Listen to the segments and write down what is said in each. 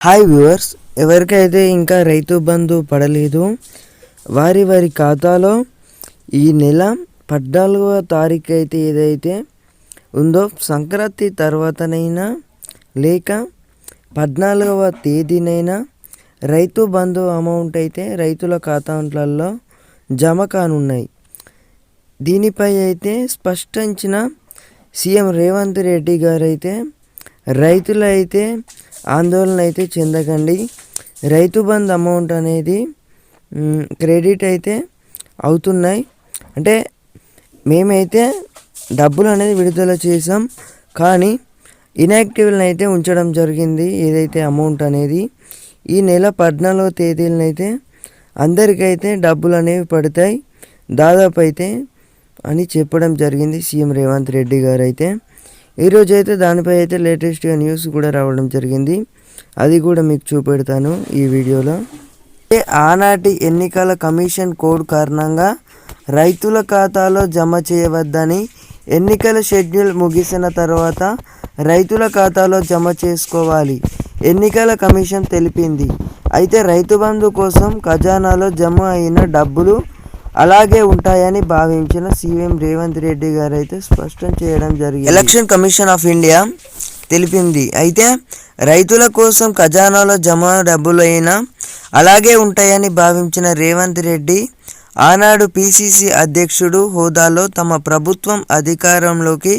Hi viewers ఎవరికైతే ఇంకా రైతు బంధు పడలేదు వారి వారి ఖాతాలో ఈ నెల పద్నాలుగవ తారీఖు అయితే ఏదైతే ఉందో సంక్రాంతి తర్వాతనైనా లేక పద్నాలుగవ తేదీనైనా రైతు బంధు అమౌంట్ అయితే రైతుల ఖాతాలలో జమ కానున్నాయి. దీనిపై అయితే స్పష్టించిన సీఎం రేవంత్ రెడ్డి గారు అయితే రైతులు అయితే ఆందోళన అయితే చెందకండి. రైతు బంధు అమౌంట్ అనేది క్రెడిట్ అయితే అవుతున్నాయి. అంటే మేమైతే డబ్బులు అనేది విడుదల చేసాం కానీ ఇన్యాక్టివ్ని అయితే ఉంచడం జరిగింది. ఏదైతే అమౌంట్ అనేది ఈ నెల పద్నాలుగో తేదీలనైతే అందరికైతే డబ్బులు అనేవి పడతాయి. దాదాపు అయితే అని చెప్పడం జరిగింది సీఎం రేవంత్ రెడ్డి గారు అయితే ఈరోజు అయితే దానిపై అయితే లేటెస్ట్గా న్యూస్ కూడా రావడం జరిగింది. అది కూడా మీకు చూపెడతాను ఈ వీడియోలో. ఆనాటి ఎన్నికల కమిషన్ కోడ్ కారణంగా రైతుల ఖాతాలో జమ చేయవద్దని ఎన్నికల షెడ్యూల్ ముగిసిన తర్వాత రైతుల ఖాతాలో జమ చేసుకోవాలి ఎన్నికల కమిషన్ తెలిపింది. అయితే రైతు బంధు కోసం ఖజానాలో జమ అయిన డబ్బులు అలాగే ఉంటాయని భావించిన సీఎం రేవంత్ రెడ్డి గారు అయితే స్పష్టం చేయడం జరిగింది. ఎలక్షన్ కమిషన్ ఆఫ్ ఇండియా తెలిపింది. అయితే రైతుల కోసం ఖజానాలో జమ డబ్బులైనా అలాగే ఉంటాయని భావించిన రేవంత్ రెడ్డి ఆనాడు పిసిసి అధ్యక్షుడు హోదాలో తమ ప్రభుత్వం అధికారంలోకి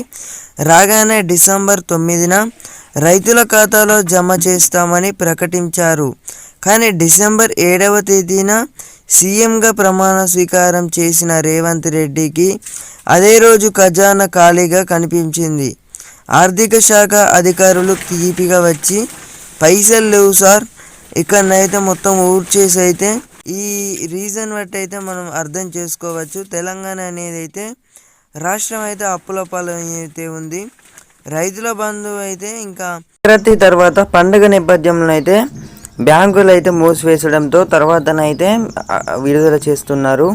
రాగానే డిసెంబర్ తొమ్మిదిన రైతుల ఖాతాలో జమ చేస్తామని ప్రకటించారు. కానీ డిసెంబర్ ఏడవ తేదీన సీఎంగా ప్రమాణ స్వీకారం చేసిన రేవంత్ రెడ్డికి అదే రోజు ఖజానా ఖాళీగా కనిపించింది. ఆర్థిక శాఖ అధికారులు తీపిగా వచ్చి పైసలు లేవు సార్ ఇక్కడనైతే మొత్తం ఊడ్చేసి అయితే ఈ రీజన్ బట్టి అయితే మనం అర్థం చేసుకోవచ్చు. తెలంగాణ అనేది అయితే రాష్ట్రం అయితే అప్పుల పాలైతే అయితే ఉంది. రైతుల బంధువు అయితే ఇంకా సంక్రాంతి తర్వాత పండుగ నేపథ్యంలో అయితే బ్యాంకులు అయితే మూసివేసడంతో తర్వాతనైతే విడుదల చేస్తున్నారు.